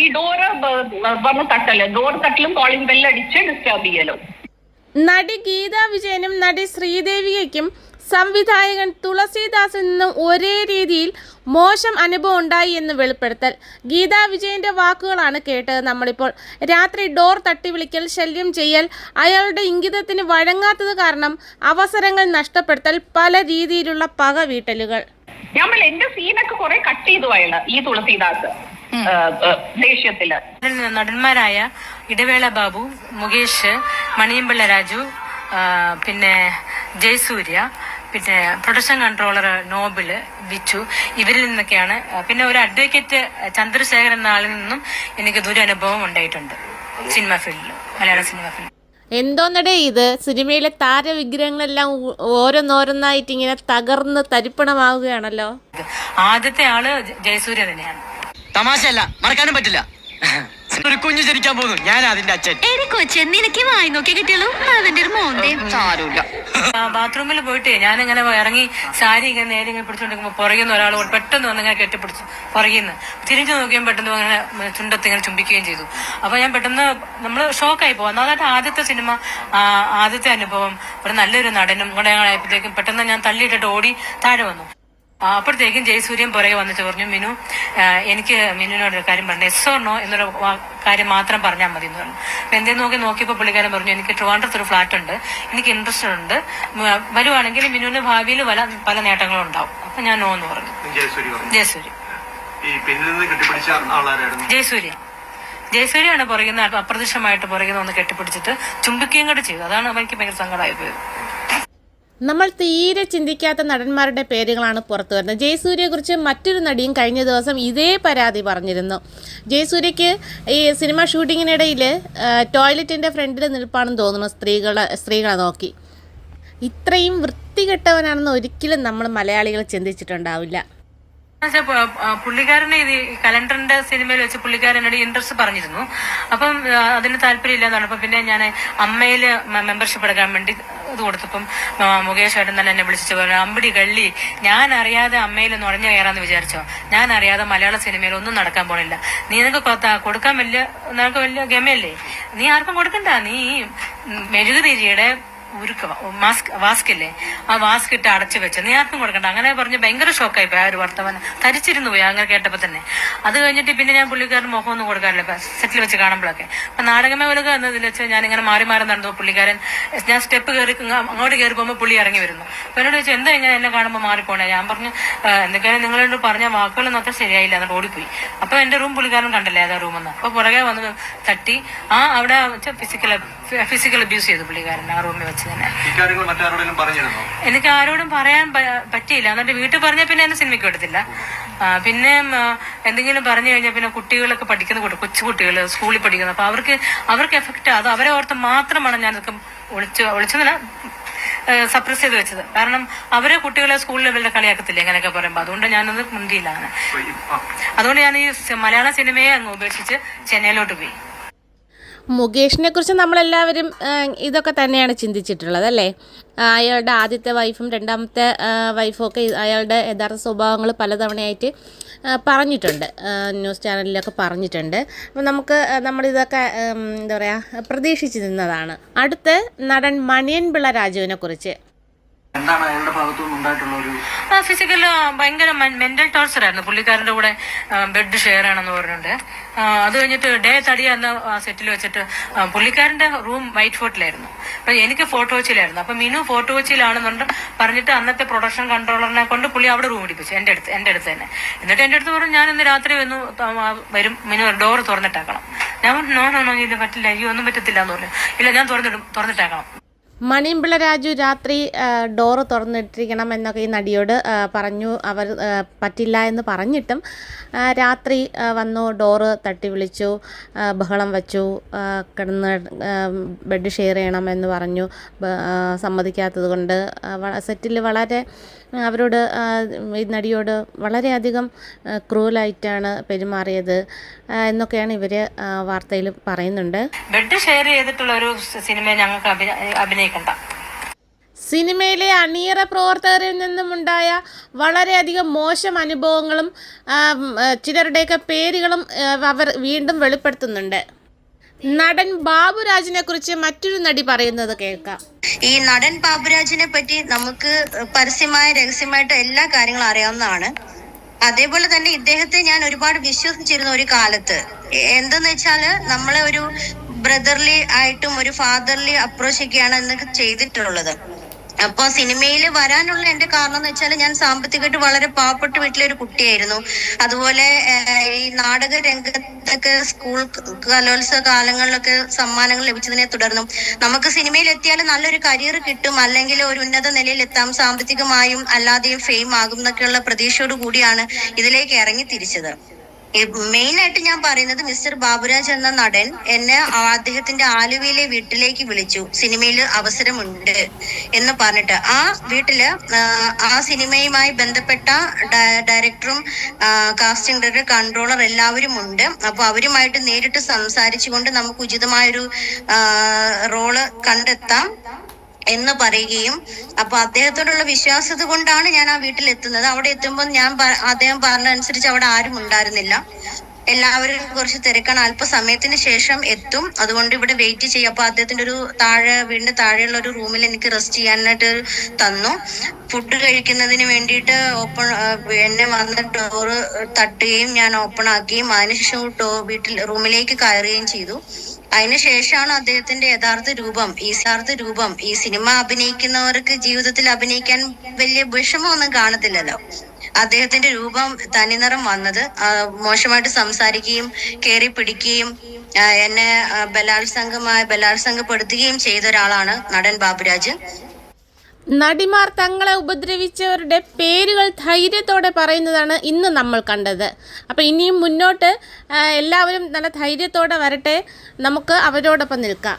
ഈ ഡോറ് വന്ന് തട്ടൽ ഡോർ തട്ടലും കോളിംഗ് ബെല്ല് അടിച്ച് ഡിസ്റ്റർബ് ചെയ്യലും? നടി ഗീതാ വിജയനും നടി ശ്രീദേവികയ്ക്കും സംവിധായകൻ തുളസീദാസിൽ നിന്നും ഒരേ രീതിയിൽ മോശം അനുഭവം ഉണ്ടായി എന്ന് വെളിപ്പെടുത്തൽ. ഗീതാ വിജയന്റെ വാക്കുകളാണ് കേട്ടത് നമ്മളിപ്പോൾ. രാത്രി ഡോർ തട്ടി വിളിക്കൽ ശല്യം ചെയ്യൽ അയാളുടെ ഇംഗിതത്തിന് വഴങ്ങാത്തത് കാരണം അവസരങ്ങൾ നഷ്ടപ്പെടുത്തൽ പല രീതിയിലുള്ള പക വീട്ടലുകൾ. ഞാൻ എന്റെ സീനൊക്കെ കുറെ കട്ട് ചെയ്തു അയാൾ ഈ തുളസീദാസ്. ദേഷ്യത്തിൽ. നടന്മാരായ ഇടവേള ബാബു മുകേഷ് മണിയമ്പിള്ള രാജു പിന്നെ ജയസൂര്യ പിന്നെ പ്രൊഡക്ഷൻ കൺട്രോളർ നോബിൾ ബിച്ചു ഇവരിൽ നിന്നൊക്കെയാണ്. പിന്നെ ഒരു അഡ്വക്കേറ്റ് ചന്ദ്രശേഖരൻ എന്ന ആളിൽ നിന്നും എനിക്ക് ദുരനുഭവം ഉണ്ടായിട്ടുണ്ട് സിനിമ ഫീൽഡിൽ മലയാള സിനിമ ഫീൽഡിൽ എന്തോന്നടേ ഇത്? സിനിമയിലെ താരവിഗ്രഹങ്ങളെല്ലാം ഓരോന്നോരോന്നായിട്ട് ഇങ്ങനെ തകർന്ന് തരിപ്പണമാവുകയാണല്ലോ? ആദ്യത്തെ ആൾ ജയസൂര്യ തന്നെയാണ്. തമാശയല്ല മറക്കാനും പറ്റില്ല. ഒരു കുഞ്ഞു ജനിക്കാൻ പോകുന്നു. ഞാൻ അതിന്റെ അച്ഛൻ. എടി കൊച്ചെ നിനക്ക് വായി നോക്കി കിട്ടിയുള്ളൂ? അതിന്റെ ഒരു മോന്തയും സാരമില്ല. ബാത്റൂമിൽ പോയിട്ട് ഞാൻ ഞാനിങ്ങനെ ഇറങ്ങി സാരി ഇങ്ങനെ നേരെ ഇങ്ങനെ പിടിച്ചോണ്ടിരിക്കുമ്പോ പുറകുന്ന ഒരാൾ പെട്ടെന്ന് വന്ന് ഇങ്ങനെ കെട്ടിപ്പിടിച്ചു പുറകിന്ന് തിരിഞ്ഞു നോക്കിയും പെട്ടെന്ന് അങ്ങനെ ചുണ്ടത്ത് ഇങ്ങനെ ചുംബിക്കുകയും ചെയ്തു. അപ്പൊ ഞാൻ പെട്ടെന്ന് നമ്മൾ ഷോക്കായി പോകും അതായത് ആദ്യത്തെ സിനിമ ആദ്യത്തെ അനുഭവം ഒരു നല്ലൊരു നടനും കൂടെ ആയപ്പോഴത്തേക്കും പെട്ടെന്ന് ഞാൻ തള്ളിയിട്ടിട്ട് ഓടി താഴെ വന്നു. അപ്പോഴത്തേക്കും ജയസൂര്യൻ പുറകെ വന്നിട്ട് പറഞ്ഞു മിനു എനിക്ക് മിനുവിനോട് ഒരു കാര്യം പറഞ്ഞു എസ് ഓർണോ എന്നൊരു വാ- കാര്യം മാത്രം പറഞ്ഞാൽ മതി എന്ന് പറഞ്ഞു. അപ്പൊ എന്തേ നോക്കി നോക്കിയപ്പോൾ പുള്ളിക്കാരൻ പറഞ്ഞു എനിക്ക് ട്രിവാൻഡ്രത്ത് ഒരു ഫ്ലാറ്റ് ഉണ്ട് എനിക്ക് ഇൻട്രസ്റ്റ് ഉണ്ട് വരുവാണെങ്കിൽ മിനുവിന് ഭാവിയിൽ പല പല നേട്ടങ്ങളും ഉണ്ടാവും. അപ്പൊ ഞാൻ നോ എന്ന് പറഞ്ഞു. ജയസൂരി പറഞ്ഞു. ജയസൂര്യ. ജയസൂര്യ ജയസൂര്യാണ് പുറകിൽ നിന്ന് അപ്രത്യക്ഷമായിട്ട് പുറകിൽ നിന്ന് ഒന്ന് കെട്ടിപ്പിടിച്ചിട്ട് ചുംബിക്കുകയും കൂടെ ചെയ്തു. അതാണ് എനിക്ക് ഭയങ്കര സങ്കടമായി പോയത് നമ്മൾ തീരെ ചിന്തിക്കാത്ത നടന്മാരുടെ പേരുകളാണ് പുറത്തു വരുന്നത്. ജയസൂര്യയെക്കുറിച്ച് മറ്റൊരു നടിയും കഴിഞ്ഞ ദിവസം ഇതേ പരാതി പറഞ്ഞിരുന്നു. ജയസൂര്യയ്ക്ക് ഈ സിനിമ ഷൂട്ടിങ്ങിനിടയിൽ ടോയ്ലറ്റിന്റെ ഫ്രണ്ടിൽ നിൽപ്പാണെന്ന് തോന്നുന്നു സ്ത്രീകളെ സ്ത്രീകളെ നോക്കി. ഇത്രയും വൃത്തികെട്ടവനാണെന്ന് ഒരിക്കലും നമ്മൾ മലയാളികൾ ചിന്തിച്ചിട്ടുണ്ടാവില്ല. പുള്ളിക്കാരനെ ഇത് കലണ്ടറിന്റെ സിനിമയിൽ വെച്ച് പുള്ളിക്കാരനോട് ഇൻട്രസ്റ്റ് പറഞ്ഞിരുന്നു. അപ്പം അതിന് താല്പര്യം ഇല്ലാന്നാണ് അപ്പൊ പിന്നെ ഞാൻ അമ്മയിൽ മെമ്പർഷിപ്പ് എടുക്കാൻ വേണ്ടി ഇത് കൊടുത്തപ്പം മുകേഷ് ഏട്ടൻ തന്നെ എന്നെ വിളിച്ചു പറഞ്ഞു അമ്പടി കള്ളി ഞാൻ അറിയാതെ അമ്മയിൽ നുഴഞ്ഞു കയറാന്ന് വിചാരിച്ചോ? ഞാൻ അറിയാതെ മലയാള സിനിമയിൽ ഒന്നും നടക്കാൻ പോണില്ല. നീ നിനക്ക് കൊടുക്കാൻ വലിയ നിനക്ക് വലിയ ഗമയല്ലേ? നീ ആർക്കും കൊടുക്കണ്ട. നീ മെഴുകുതിരിയുടെ ഉരുക്ക മാസ്ക് വാസ്ക് ഇല്ലേ ആ വാസ്ക് ഇട്ട് അടച്ചു വെച്ച്. നീ ആർക്കും കൊടുക്കണ്ട. അങ്ങനെ പറഞ്ഞ് ഭയങ്കര ഷോക്കായി പോയി ആ ഒരു വർത്തമാനം. തരിച്ചിരുന്നു പോയി അങ്ങനെ കേട്ടപ്പോ തന്നെ. അത് കഴിഞ്ഞിട്ട് പിന്നെ ഞാൻ പുള്ളിക്കാരൻ മുഖം ഒന്നും കൊടുക്കാറില്ല. സെറ്റിൽ വെച്ച് കാണുമ്പോഴൊക്കെ അപ്പൊ നാടകമേഖലക എന്നതിൽ വെച്ച് ഞാൻ ഇങ്ങനെ മാറി മാറി നടന്നു. പുള്ളിക്കാരൻ ഞാൻ സ്റ്റെപ്പ് കയറി അങ്ങോട്ട് കയറി പോകുമ്പോൾ പുള്ളി ഇറങ്ങി വരുന്നു. അപ്പൊ എന്നോട് ചോദിച്ചു എന്താ ഇങ്ങനെ എന്നെ കാണുമ്പോൾ മാറിപ്പോണേ? ഞാൻ പറഞ്ഞു "ആ, എന്തൊക്കെയാണ് നിങ്ങളോട് പറഞ്ഞ വാക്കുകളൊന്നും അത്ര ശരിയായില്ല. എന്നിട്ട് ഓടിപ്പോയി. അപ്പൊ എന്റെ റൂം പുള്ളിക്കാരൻ കണ്ടല്ലേ അതാ റൂമെന്ന് അപ്പൊ പുറകെ വന്ന് തട്ടി ആ അവിടെ ഫിസിക്കൽ ഫിസിക്കൽ അബ്യൂസ് ചെയ്തു പുള്ളിക്കാരൻ ആ റൂമിൽ വെച്ച്. പറഞ്ഞിരുന്നോ? എനിക്ക് ആരോടും പറയാൻ പറ്റിയില്ല. എന്നിട്ട് വീട്ടിൽ പറഞ്ഞ പിന്നെ എന്നെ സിനിമയ്ക്ക് എടുത്തില്ല പിന്നെ എന്തെങ്കിലും പറഞ്ഞു കഴിഞ്ഞാൽ പിന്നെ കുട്ടികളൊക്കെ പഠിക്കുന്ന കുട്ടി കൊച്ചുകുട്ടികൾ സ്കൂളിൽ പഠിക്കുന്നത് അപ്പൊ അവർക്ക് അവർക്ക് എഫക്റ്റ് അത് അവരെ ഓർത്ത് മാത്രമാണ് ഞാൻ ഇതൊക്കെ ഒളിച്ച് ഒളിച്ചതല്ല സപ്രസ് ചെയ്ത് വെച്ചത്. കാരണം അവരെ കുട്ടികളെ സ്കൂളിൽ ഇവരുടെ കളിയാക്കത്തില്ല ഇങ്ങനെയൊക്കെ പറയുമ്പോൾ അതുകൊണ്ട് ഞാനത് മുൻകിയിലാണ്. അങ്ങനെ അതുകൊണ്ട് ഞാൻ ഈ മലയാള സിനിമയെ അങ്ങ് ഉപേക്ഷിച്ച് ചെന്നൈയിലോട്ട് പോയി. മുകേഷിനെ കുറിച്ച് നമ്മളെല്ലാവരും ഇതൊക്കെ തന്നെയാണ് ചിന്തിച്ചിട്ടുള്ളത് അല്ലേ? അയാളുടെ ആദ്യത്തെ വൈഫും രണ്ടാമത്തെ വൈഫും ഒക്കെ അയാളുടെ യഥാർത്ഥ സ്വഭാവങ്ങൾ പലതവണയായിട്ട് പറഞ്ഞിട്ടുണ്ട് ന്യൂസ് ചാനലിലൊക്കെ പറഞ്ഞിട്ടുണ്ട്. അപ്പം നമുക്ക് നമ്മളിതൊക്കെ എന്താ പറയുക പ്രതീക്ഷിച്ചിരുന്നതാണ് അടുത്ത് നടൻ മണിയൻപിള്ള രാജുവിനെ കുറിച്ച് എന്താണ് ഭാഗത്തുനിന്ന് ഉണ്ടായിട്ടുള്ള ഒരു ആ ഫിസിക്കൽ ഭയങ്കര മെന്റൽ ടോർച്ചർ ആയിരുന്നു. പുള്ളിക്കാരന്റെ കൂടെ ബെഡ് ഷെയർ ആണെന്ന് പറഞ്ഞിട്ടുണ്ട് അത് കഴിഞ്ഞിട്ട് ഡേ തടി എന്ന സെറ്റിൽ വെച്ചിട്ട് പുള്ളിക്കാരന്റെ റൂം വൈറ്റ് ഫോർട്ടിലായിരുന്നു അപ്പൊ എനിക്ക് ഫോട്ടോ വെച്ചിലായിരുന്നു. അപ്പൊ മിനു ഫോട്ടോ കൊച്ചിയിലാണെന്നുണ്ട് പറഞ്ഞിട്ട് അന്നത്തെ പ്രൊഡക്ഷൻ കൺട്രോളറിനെ കൊണ്ട് പുള്ളി അവിടെ റൂം ഇടിപ്പിച്ചു എന്റെ അടുത്ത് എന്റെ അടുത്ത് തന്നെ. എന്നിട്ട് എന്റെ അടുത്ത് പറഞ്ഞു ഞാൻ ഇന്ന് രാത്രി വന്നു വരും. മിനു ഡോർ തുറന്നിട്ടാക്കണം. ഞാൻ നോ നോ നോ ഇത് പറ്റില്ല. അയ്യോ ഒന്നും പറ്റത്തില്ല എന്ന് പറഞ്ഞു. ഇല്ല ഞാൻ തുറന്നിടും തുറന്നിട്ടാക്കണം. മണിയമ്പിള്ള രാജു രാത്രി ഡോറ് തുറന്നിട്ടിരിക്കണം എന്നൊക്കെ ഈ നടിയോട് പറഞ്ഞു. അവർ പറ്റില്ല എന്ന് പറഞ്ഞിട്ടും രാത്രി വന്നു ഡോറ് തട്ടി വിളിച്ചു ബഹളം വച്ചു കിടന്ന് ബെഡ് ഷെയർ ചെയ്യണം എന്ന് പറഞ്ഞു. സമ്മതിക്കാത്തത് കൊണ്ട് സെറ്റിൽ വളരെ അവരോട് ഈ നടിയോട് വളരെയധികം ക്രൂലായിട്ടാണ് പെരുമാറിയത് എന്നൊക്കെയാണ് ഇവർ വാർത്തയിൽ പറയുന്നുണ്ട്. ബെഡ് ഷെയർ ചെയ്തിട്ടുള്ള ഒരു സിനിമ ഞങ്ങൾക്ക് അഭിനയിക്കണ്ട. സിനിമയിലെ അണിയറ പ്രവർത്തകരിൽ നിന്നുമുണ്ടായ വളരെയധികം മോശം അനുഭവങ്ങളും ചിലരുടെയൊക്കെ പേരുകളും അവർ വീണ്ടും വെളിപ്പെടുത്തുന്നുണ്ട്. നടൻ ബാബുരാജിനെ കുറിച്ച് മറ്റൊരു നടി പറയുന്നത് കേൾക്കാം. ഈ നടൻ ബാബുരാജിനെ പറ്റി നമുക്ക് പരസ്യമായ രഹസ്യമായിട്ട് എല്ലാ കാര്യങ്ങളും അറിയാവുന്നതാണ്. അതേപോലെ തന്നെ ഇദ്ദേഹത്തെ ഞാൻ ഒരുപാട് വിശ്വസിച്ചിരുന്ന ഒരു കാലത്ത്. എന്തെന്ന് വെച്ചാൽ നമ്മളെ ഒരു ബ്രദർലി ആയിട്ടും ഒരു ഫാദർലി അപ്രോച്ച് ഒക്കെയാണ് എന്നൊക്കെ ചെയ്തിട്ടുള്ളത്. അപ്പൊ സിനിമയിൽ വരാനുള്ള എന്റെ കാരണം എന്ന് വെച്ചാൽ ഞാൻ സാമ്പത്തികമായിട്ട് വളരെ പാവപ്പെട്ട വീട്ടിലെ ഒരു കുട്ടിയായിരുന്നു. അതുപോലെ ഈ നാടക രംഗത്തൊക്കെ സ്കൂൾ കലോത്സവ കാലങ്ങളിലൊക്കെ സമ്മാനങ്ങൾ ലഭിച്ചതിനെ തുടർന്നും നമുക്ക് സിനിമയിൽ എത്തിയാൽ നല്ലൊരു കരിയർ കിട്ടും. അല്ലെങ്കിൽ ഒരു ഉന്നത നിലയിൽ എത്താം സാമ്പത്തികമായും അല്ലാതെയും ഫെയിം ആകും എന്നൊക്കെയുള്ള പ്രതീക്ഷയോട് കൂടിയാണ് ഇതിലേക്ക് ഇറങ്ങി തിരിച്ചത് മെയിൻ ആയിട്ട് ഞാൻ പറയുന്നത് മിസ്റ്റർ ബാബുരാജ് എന്ന നടൻ എന്നെ അദ്ദേഹത്തിന്റെ ആലുവയിലെ വീട്ടിലേക്ക് വിളിച്ചു. സിനിമയിൽ അവസരമുണ്ട് എന്ന് പറഞ്ഞിട്ട്. ആ വീട്ടിൽ ആ, സിനിമയുമായി ബന്ധപ്പെട്ട ഡയറക്ടറും കാസ്റ്റിംഗ് ഡയറക്ടർ കൺട്രോളർ എല്ലാവരും ഉണ്ട്. അപ്പൊ അവരുമായിട്ട് നേരിട്ട് സംസാരിച്ചുകൊണ്ട് നമുക്ക് ഉചിതമായൊരു റോൾ കണ്ടെത്താം. എന്ന് പറയുകയും അപ്പൊ അദ്ദേഹത്തോടുള്ള വിശ്വാസത കൊണ്ടാണ് ഞാൻ ആ വീട്ടിൽ എത്തുന്നത് അവിടെ എത്തുമ്പോൾ ഞാൻ അദ്ദേഹം പറഞ്ഞനുസരിച്ച് അവിടെ ആരും ഉണ്ടായിരുന്നില്ല. എല്ലാവരും കുറച്ച് തിരക്കാണ്. അല്പസമയത്തിന് ശേഷം എത്തും. അതുകൊണ്ട് ഇവിടെ വെയിറ്റ് ചെയ്യും. അപ്പൊ അദ്ദേഹത്തിന്റെ ഒരു താഴെ വീടിന്റെ താഴെയുള്ള ഒരു റൂമിൽ എനിക്ക് റെസ്റ്റ് ചെയ്യാനായിട്ട് തന്നു. ഫുഡ് കഴിക്കുന്നതിന് വേണ്ടിയിട്ട് ഓപ്പൺ എന്നെ വന്ന് ഡോറ് തട്ടുകയും ഞാൻ ഓപ്പൺ ആക്കുകയും അതിനുശേഷം വീട്ടിൽ റൂമിലേക്ക് കയറുകയും ചെയ്തു. അതിനുശേഷമാണ് അദ്ദേഹത്തിന്റെ യഥാർത്ഥ രൂപം ഈ സാർത്ഥ രൂപം. ഈ സിനിമ അഭിനയിക്കുന്നവർക്ക് ജീവിതത്തിൽ അഭിനയിക്കാൻ വലിയ വിഷമമൊന്നും കാണത്തില്ലല്ലോ. അദ്ദേഹത്തിന്റെ രൂപം തനിനിറം വന്നത് മോശമായിട്ട് സംസാരിക്കുകയും കയറി പിടിക്കുകയും എന്നെ ബലാത്സംഗമായി ബലാത്സംഗപ്പെടുത്തുകയും ചെയ്ത ഒരാളാണ് നടൻ ബാബുരാജ്. നടിമാർ തങ്ങളെ ഉപദ്രവിച്ചവരുടെ പേരുകൾ ധൈര്യത്തോടെ പറയുന്നതാണ് ഇന്ന് നമ്മൾ കണ്ടത്. അപ്പോൾ ഇനിയും മുന്നോട്ട് എല്ലാവരും നല്ല ധൈര്യത്തോടെ വരട്ടെ. നമുക്ക് അവരോടൊപ്പം നിൽക്കാം.